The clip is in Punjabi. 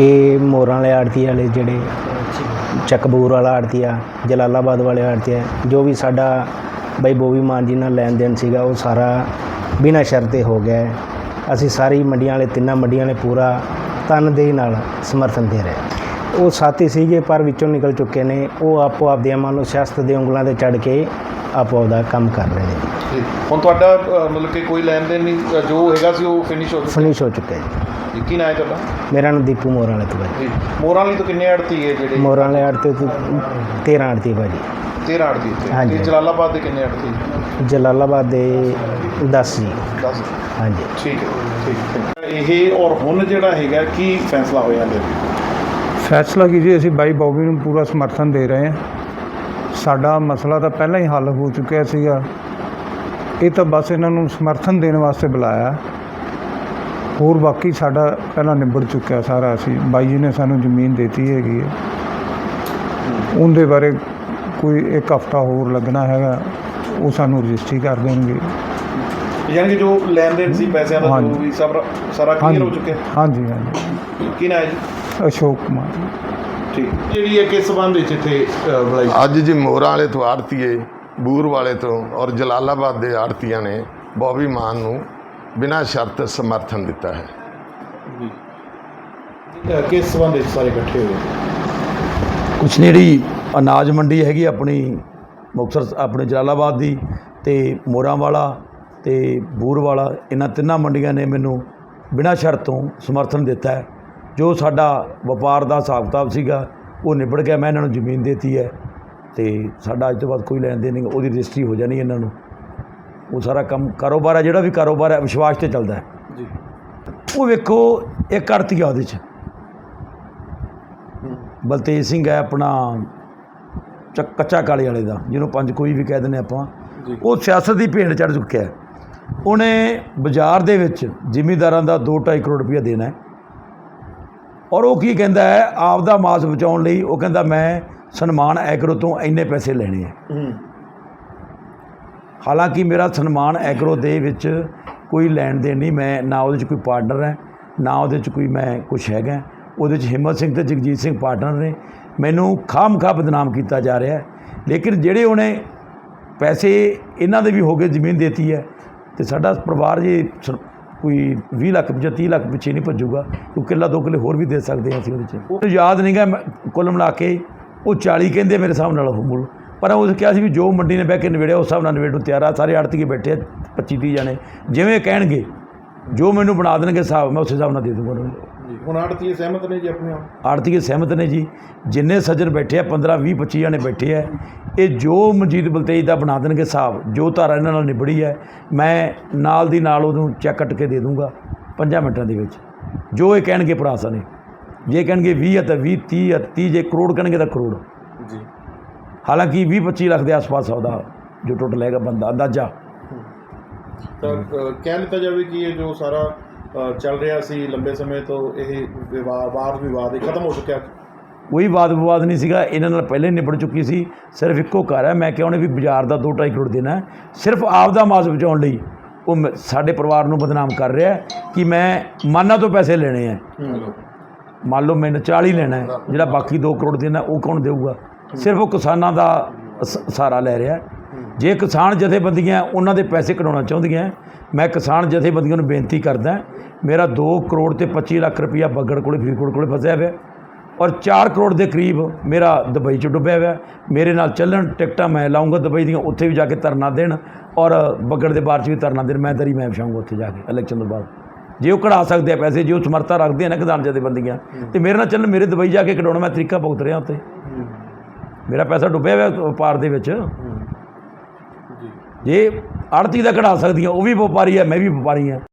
ਇਹ ਮੋਰਾਂ ਵਾਲੇ ਆੜਤੀ ਵਾਲੇ ਜਿਹੜੇ ਚੱਕਬੂਰ ਵਾਲਾ ਆੜਤੀ ਆ ਜਲਾਲਾਬਾਦ ਵਾਲੇ ਆੜਤੀ ਆ ਜੋ ਵੀ ਸਾਡਾ ਬਈ ਬੋਵੀ ਮਾਨ ਜੀ ਨਾਲ ਲੈਣ ਦੇਣ ਸੀਗਾ ਉਹ ਸਾਰਾ ਬਿਨਾਂ ਸ਼ਰਤੇ ਹੋ ਗਿਆ। ਅਸੀਂ ਸਾਰੀ ਮੰਡੀਆਂ ਵਾਲੇ ਤਿੰਨਾਂ ਮੰਡੀਆਂ ਵਾਲੇ ਪੂਰਾ ਤਨਦੇਹੀ ਨਾਲ ਸਮਰਥਨ ਦੇ ਰਹੇ ਉਹ ਸਾਥੀ ਸੀਗੇ ਪਰ ਵਿੱਚੋਂ ਨਿਕਲ ਚੁੱਕੇ ਨੇ। ਉਹ ਆਪੋ ਆਪਦੀਆਂ ਮੰਨ ਲਓ ਸਿਆਸਤ ਦੇ ਉਂਗਲਾਂ ਤੇ ਚੜ ਕੇ ਆਪੋ ਆਪਦਾ ਕੰਮ ਕਰ ਰਹੇ ਨੇ। ਹੁਣ ਤੁਹਾਡਾ ਮਤਲਬ ਕਿ ਕੋਈ ਲੈਣ ਦੇਣ ਨਹੀਂ ਜੋ ਹੈਗਾ ਸੀ ਉਹ ਫਿਨਿਸ਼ ਹੋ ਚੁੱਕਾ ਫਿਨਿਸ਼ ਹੋ ਚੁੱਕਾ ਹੈ ਜੀ। ਕੀ ਨਾ ਹੈ ਤੁਹਾਡਾ? ਮੇਰਾ ਨਾਮ ਦੀਪੂ ਮੋਰਾਂ ਵਾਲੇ ਤੋਂ ਜੀ ਮੋਰਾਂ ਲਈ ਤਾਂ ਕਿੰਨੇ ਆੜਤੀ ਹੈ ਜਿਹੜੇ ਮੋਰਾਂ ਵਾਲੇ ਆੜਤੀ ਤੋਂ 13 ਆੜਤੀ ਭਾਜੀ। 13 ਆੜਤੀ ਹਾਂਜੀ। ਤੇ ਜਲਾਲਾਬਾਦ ਦੇ ਕਿੰਨੇ ਆੜਤੀ ਜਲਾਲਾਬਾਦ ਦੇ 10 ਜੀ। 10 ਹਾਂਜੀ। ਠੀਕ ਹੈ ਠੀਕ ਹੈ। ਇਹ ਔਰ ਹੁਣ ਜਿਹੜਾ ਹੈਗਾ ਕੀ ਫੈਸਲਾ ਹੋਇਆ ਲੈ ਫੈਸਲਾ ਕੀ ਜੀ ਅਸੀਂ ਬਾਈ ਬੌਬੀ ਨੂੰ ਪੂਰਾ ਸਮਰਥਨ ਦੇ ਰਹੇ ਹਾਂ। ਸਾਡਾ ਮਸਲਾ ਤਾਂ ਪਹਿਲਾਂ ਹੀ ਹੱਲ ਹੋ ਚੁੱਕਿਆ ਸੀਗਾ। ਇਹ ਤਾਂ ਬਸ ਇਹਨਾਂ ਨੂੰ ਸਮਰਥਨ ਦੇਣ ਵਾਸਤੇ ਬੁਲਾਇਆ। ਹੋਰ ਬਾਕੀ ਸਾਡਾ ਪਹਿਲਾਂ ਨਿਬੜ ਚੁੱਕਿਆ ਸਾਰਾ ਅਸੀਂ। ਬਾਈ ਜੀ ਨੇ ਸਾਨੂੰ ਜ਼ਮੀਨ ਦਿੱਤੀ ਹੈਗੀ ਹੈ। ਉਹਦੇ ਬਾਰੇ ਕੋਈ ਇੱਕ ਹਫਤਾ ਹੋਰ ਲੱਗਣਾ ਹੈਗਾ ਉਹ ਸਾਨੂੰ ਰਜਿਸਟਰੀ ਕਰ ਦੇਣਗੇ। ਯਾਨੀ ਕਿ ਜੋ ਲੈਣ ਦੇਣ ਸੀ ਪੈਸਿਆਂ ਦਾ ਜੋ। ਵੀ ਸਭ ਸਾਰਾ ਕਲੀਅਰ ਹੋ ਚੁੱਕਿਆ? ਹਾਂਜੀ ਹਾਂਜੀ। ਕੀ ਨਾ ਹੈ ਜੀ? ਅਸ਼ੋਕ ਕੁਮਾਰ। ਠੀਕ। ਜਿਹੜੀ ਹੈ ਕਿਸ ਸੰਬੰਧ ਵਿੱਚ ਇੱਥੇ ਬੁਲਾਈ ਅੱਜ ਜੀ ਮੋਰਾਂ ਵਾਲੇ ਤੋਂ ਆੜਤੀਏ ਬੂਰ ਵਾਲੇ ਤੋਂ ਔਰ ਜਲਾਲਾਬਾਦ ਦੇ ਆੜਤੀਆਂ ਨੇ ਬੌਬੀ ਮਾਨ ਨੂੰ ਬਿਨਾਂ ਸ਼ਰਤ ਸਮਰਥਨ ਦਿੱਤਾ ਹੈ। ਕਿਸ ਸੰਬੰਧ ਵਿੱਚ ਸਾਰੇ ਇਕੱਠੇ ਹੋਏ? ਕੁਛ ਨਹੀਂ ਜਿਹੜੀ ਅਨਾਜ ਮੰਡੀ ਹੈਗੀ ਆਪਣੀ ਮੁਕਤਸਰ ਆਪਣੇ ਜਲਾਲਾਬਾਦ ਦੀ ਤੇ ਮੋਰਾਂ ਵਾਲਾ ਤੇ ਬੂਰ ਵਾਲਾ ਇਹਨਾਂ ਤਿੰਨਾਂ ਮੰਡੀਆਂ ਨੇ ਮੈਨੂੰ ਬਿਨਾਂ ਸ਼ਰਤ ਤੋਂ ਸਮਰਥਨ ਦਿੱਤਾ ਹੈ। ਜੋ ਸਾਡਾ ਵਪਾਰ ਦਾ ਹਿਸਾਬ ਕਿਤਾਬ ਸੀਗਾ ਉਹ ਨਿਬੜ ਗਿਆ ਮੈਂ ਇਹਨਾਂ ਨੂੰ ਜ਼ਮੀਨ ਦੇਤੀ ਹੈ ਤੇ ਸਾਡਾ ਅੱਜ ਤੋਂ ਬਾਅਦ ਕੋਈ ਲੈਣ ਦੇਣ ਨਹੀਂ ਉਹਦੀ ਰਜਿਸਟਰੀ ਹੋ ਜਾਣੀ ਇਹਨਾਂ ਨੂੰ। ਉਹ ਸਾਰਾ ਕੰਮ ਕਾਰੋਬਾਰ ਹੈ ਜਿਹੜਾ ਵੀ ਕਾਰੋਬਾਰ ਹੈ ਵਿਸ਼ਵਾਸ ਤੇ ਚੱਲਦਾ ਹੈ। ਜੀ। ਉਹ ਵੇਖੋ ਇੱਕ ਆੜਤੀ ਆ ਉਹਦੇ 'ਚ। ਬਲਤੇਜ ਸਿੰਘ ਹੈ ਆਪਣਾ ਚੱਕ- ਕੱਚਾ ਕਾਲੇ ਵਾਲੇ ਦਾ ਜਿਹਨੂੰ ਪੰਜ ਕੋਈ ਵੀ ਕਹਿ ਦਿੰਦੇ ਆਪਾਂ। ਜੀ। ਉਹ ਸਿਆਸਤ ਦੀ ਭੇਂਟ ਚੜ ਚੁੱਕਿਆ ਹੈ। ਉਹਨੇ ਬਾਜ਼ਾਰ ਦੇ ਵਿੱਚ ਜ਼ਿਮੀਂਦਾਰਾਂ ਦਾ 2.5 ਕਰੋੜ ਰੁਪਇਆ ਦੇਣਾ ਹੈ। ਔਰ ਉਹ ਕੀ ਕਹਿੰਦਾ ਹੈ? ਆਪ ਦਾ ਮਾਸ ਬਚਾਉਣ ਲਈ ਉਹ ਕਹਿੰਦਾ ਮੈਂ ਸਨਮਾਨ ਐਗਰੋ ਤੋਂ ਇੰਨੇ ਪੈਸੇ ਲੈਣੇ ਹੂੰ। ਹਾਲਾਂਕਿ ਮੇਰਾ ਸਨਮਾਨ ਐਗਰੋ ਦੇ ਵਿੱਚ ਕੋਈ ਲੈਣ ਦੇਣ ਨਹੀਂ, ਮੈਂ ਨਾ ਉਹਦੇ 'ਚ ਕੋਈ ਪਾਰਟਨਰ ਹੈ, ਨਾ ਉਹਦੇ 'ਚ ਕੋਈ ਮੈਂ ਕੁਝ ਹੈਗਾ। ਉਹਦੇ 'ਚ ਹਿੰਮਤ ਸਿੰਘ ਤੇ ਜਗਜੀਤ ਸਿੰਘ ਪਾਰਟਨਰ ਨੇ। ਮੈਨੂੰ ਖਾਮਖਾ ਬਦਨਾਮ ਕੀਤਾ ਜਾ ਰਿਹਾ ਲੇਕਿਨ ਜਿਹੜੇ ਉਹਨੇ ਪੈਸੇ ਇਹਨਾਂ ਦੇ ਵੀ ਹੋ ਗਏ, ਜ਼ਮੀਨ ਦੇਤੀ ਹੈ, ਤੇ ਸਾਡਾ ਪਰਿਵਾਰ ਜੇ ਸ- ਕੋਈ 20 ਲੱਖ ਜਾਂ 30 ਲੱਖ ਪਿੱਛੇ ਨਹੀਂ ਭੱਜੂਗਾ ਕਿਉਂਕਿ ਕਿੱਲਾ ਦੋ ਕਿੱਲੇ ਹੋਰ ਵੀ ਦੇ ਸਕਦੇ ਹਾਂ ਅਸੀਂ ਉਹਦੇ 'ਚ ਉਹ ਯਾਦ ਨਹੀਂਗਾ ਕੁੱਲ ਮਿਲਾ ਕੇ ਉਹ 40 ਕਹਿੰਦੇ ਮੇਰੇ ਹਿਸਾਬ ਨਾਲ ਉਹ ਮੁੱਲ ਪਰ ਉਹ ਕਿਹਾ ਸੀ ਵੀ ਜੋ ਮੰਡੀ ਨੇ ਬਹਿ ਕੇ ਨਵੇੜਿਆ ਉਸ ਹਿਸਾਬ ਨਾਲ ਨਵੇੜ ਨੂੰ ਤਿਆਰ ਆ ਸਾਰੇ ਆੜਤੀਏ ਬੈਠੇ ਆ 25 30 ਜਾਣੇ। ਜਿਵੇਂ ਕਹਿਣਗੇ ਜੋ ਮੈਨੂੰ ਬਣਾ ਦੇਣਗੇ ਹਿਸਾਬ ਮੈਂ ਉਸ ਹਿਸਾਬ ਨਾਲ ਦੇ ਦੂੰਗਾ ਉਹਨਾਂ ਨੂੰ। ਜੀ ਹੁਣ ਆੜਤੀ ਸਹਿਮਤ ਨੇ ਜੀ ਆਪਣੇ ਆਪ? ਆੜਤੀਏ ਸਹਿਮਤ ਨੇ ਜੀ। ਜਿੰਨੇ ਸੱਜਣ ਬੈਠੇ ਆ 15 20 25 ਜਾਣੇ ਬੈਠੇ ਆ ਇਹ ਜੋ ਮਨਜੀਤ ਬਲਤੇਜ ਦਾ ਬਣਾ ਦੇਣਗੇ ਹਿਸਾਬ ਜੋ ਧਾਰਾ ਇਹਨਾਂ ਨਾਲ ਨਿਬੜੀ ਹੈ ਮੈਂ ਨਾਲ ਦੀ ਨਾਲ ਉਹਨੂੰ ਚੈੱਕ ਕੱਟ ਕੇ ਦੇ ਦੂੰਗਾ 5 ਮਿੰਟਾਂ ਦੇ ਵਿੱਚ। ਜੋ ਇਹ ਕਹਿਣਗੇ ਭਰਾਸਾ ਨੇ ਜੇ ਕਹਿਣਗੇ 20 ਆ ਤਾਂ 20 30 ਆ 30 ਜੇ ਕਰੋੜ ਕਹਿਣਗੇ ਤਾਂ ਕਰੋੜ। ਜੀ। ਹਾਲਾਂਕਿ 20 25 ਲੱਖ ਦੇ ਆਸ-ਪਾਸ ਉਹਦਾ ਜੋ ਟੋਟਲ ਹੈਗਾ ਬੰਦਾ ਅੰਦਾਜ਼ਾ। ਤਾਂ ਅ, ਕਹਿ ਲਿੱਤਾ ਜਾਵੇ ਕਿ ਇਹ ਜੋ ਸਾਰਾ ਅ, ਚੱਲ ਰਿਹਾ ਸੀ ਲੰਬੇ ਸਮੇਂ ਤੋਂ ਇਹ ਵਿਵਾਦ ਵਾਦ ਵਿਵਾਦ ਇਹ ਖਤਮ ਹੋ ਚੁੱਕਿਆ। ਕੋਈ ਵਾਦ ਵਿਵਾਦ ਨਹੀਂ ਸੀਗਾ ਇਹਨਾਂ ਨਾਲ ਪਹਿਲੇ ਨਿਬੜ ਚੁੱਕੀ ਸੀ। ਸਿਰਫ ਇੱਕੋ ਘਰ ਹੈ ਮੈਂ ਕਿਹਾ ਉਹਨੇ ਵੀ ਬਾਜ਼ਾਰ ਦਾ 2.5 ਕਰੋੜ ਦੇਣਾ ਹੈ। ਸਿਰਫ ਆਪ ਦਾ ਮਾਸ ਬਚਾਉਣ ਲਈ ਉਹ ਮ- ਸਾਡੇ ਪਰਿਵਾਰ ਨੂੰ ਬਦਨਾਮ ਕਰ ਰਿਹਾ ਹੈ ਕਿ ਮੈਂ ਮਾਨਾਂ ਤੋਂ ਪੈਸੇ ਲੈਣੇ ਆ ਮੰਨ ਲਓ ਮੈਨੂੰ 40 ਲੈਣਾ ਹੈ, ਜਿਹੜਾ ਬਾਕੀ 2 ਕਰੋੜ ਦੇਣਾ ਉਹ ਕੌਣ ਦੇਊਗਾ? ਸਿਰਫ ਉਹ ਕਿਸਾਨਾਂ ਦਾ ਸ- ਸਹਾਰਾ ਲੈ ਰਿਹਾ। ਹੈ। ਜੇ ਕਿਸਾਨ ਜਥੇਬੰਦੀਆਂ ਉਹਨਾਂ ਦੇ ਪੈਸੇ ਕਢਾਉਣਾ ਚਾਹੁੰਦੀਆਂ, ਮੈਂ ਕਿਸਾਨ ਜਥੇਬੰਦੀਆਂ ਨੂੰ ਬੇਨਤੀ ਕਰਦਾ, ਮੇਰਾ 2 ਕਰੋੜ ਤੇ 25 ਲੱਖ ਰੁਪਈਆ ਬੱਗੜ ਕੋਲੇ, ਫਰੀਦਕੋਟ ਕੋਲੇ ਫਸਿਆ ਹੋਇਆ ਔਰ 4 ਕਰੋੜ ਦੇ ਕਰੀਬ ਮੇਰਾ ਦੁਬਈ 'ਚ ਡੁੱਬਿਆ ਹੋਇਆ ਮੇਰੇ ਨਾਲ ਚੱਲਣ ਟਿਕਟਾਂ ਮੈਂ ਲਾਉਂਗਾ ਦੁਬਈ ਦੀਆਂ, ਉੱਥੇ ਵੀ ਜਾ ਕੇ ਧਰਨਾ ਦੇਣ ਔਰ ਬੱਗੜ ਦੇ ਬਾਹਰ 'ਚ ਵੀ ਧਰਨਾ ਦੇਣ, ਮੈਂ ਦਰੀ ਮੈਂ ਵਿਛਾਊਂਗਾ ਉੱਥੇ ਜਾ ਕੇ ਇਲੈਕਸ਼ਨ ਤੋਂ ਬਾਅਦ। ਜੇ ਉਹ ਕਢਾ ਸਕਦੇ ਆ ਪੈਸੇ, ਜੇ ਉਹ ਸਮਰੱਥਾ ਰੱਖਦੇ ਆ ਨਾ ਕਿਸਾਨ ਜਥੇਬੰਦੀਆਂ, ਤੇ ਮੇਰੇ ਨਾਲ ਚੱਲਣ, ਮੇਰੇ ਦੁਬਈ ਜਾ ਕੇ ਕਢਾਉਣਾ, ਮੈਂ ਤਰੀਕਾ ਭੁਗਤ ਰਿਹਾ ਉੱਥੇ। ਮੇਰਾ ਪੈਸਾ ਡੁੱਬਿਆ ਹੋਇਆ ਵਪਾਰ ਦੇ ਵਿੱਚ। ਜੇ। ਆੜਤੀ ਦਾ ਕਢਾ ਸਕਦੀਆਂ ਉਹ ਵੀ ਵਪਾਰੀ ਹੈ ਮੈਂ ਵੀ ਵਪਾਰੀ ਹਾਂ।